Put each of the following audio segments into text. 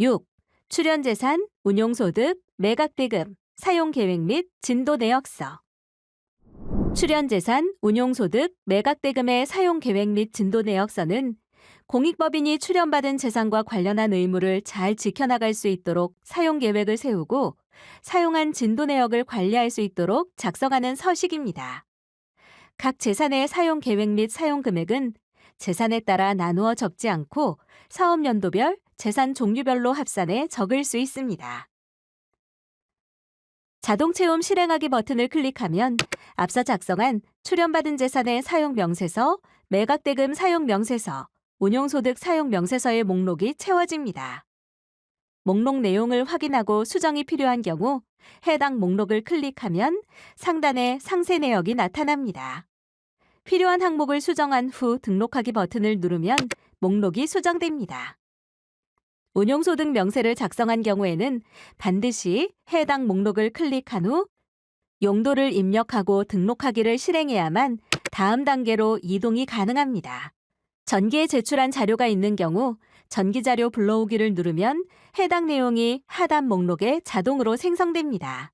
6. 출연재산, 운용소득, 매각대금, 사용계획 및 진도 내역서. 출연재산, 운용소득, 매각대금의 사용계획 및 진도 내역서는 공익법인이 출연받은 재산과 관련한 의무를 잘 지켜나갈 수 있도록 사용계획을 세우고 사용한 진도 내역을 관리할 수 있도록 작성하는 서식입니다. 각 재산의 사용 계획 및 사용 금액은 재산에 따라 나누어 적지 않고 사업연도별, 재산 종류별로 합산해 적을 수 있습니다. 자동 채움 실행하기 버튼을 클릭하면 앞서 작성한 출연받은 재산의 사용 명세서, 매각대금 사용 명세서, 운용소득 사용 명세서의 목록이 채워집니다. 목록 내용을 확인하고 수정이 필요한 경우 해당 목록을 클릭하면 상단에 상세 내역이 나타납니다. 필요한 항목을 수정한 후 등록하기 버튼을 누르면 목록이 수정됩니다. 운용소득 명세를 작성한 경우에는 반드시 해당 목록을 클릭한 후 용도를 입력하고 등록하기를 실행해야만 다음 단계로 이동이 가능합니다. 전기에 제출한 자료가 있는 경우 전기자료 불러오기를 누르면 해당 내용이 하단 목록에 자동으로 생성됩니다.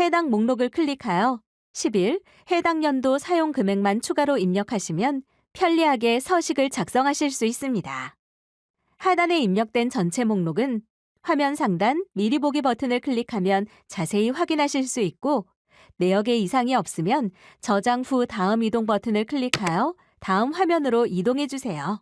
해당 목록을 클릭하여 10일 해당 연도 사용 금액만 추가로 입력하시면 편리하게 서식을 작성하실 수 있습니다. 하단에 입력된 전체 목록은 화면 상단 미리 보기 버튼을 클릭하면 자세히 확인하실 수 있고 내역에 이상이 없으면 저장 후 다음 이동 버튼을 클릭하여 다음 화면으로 이동해 주세요.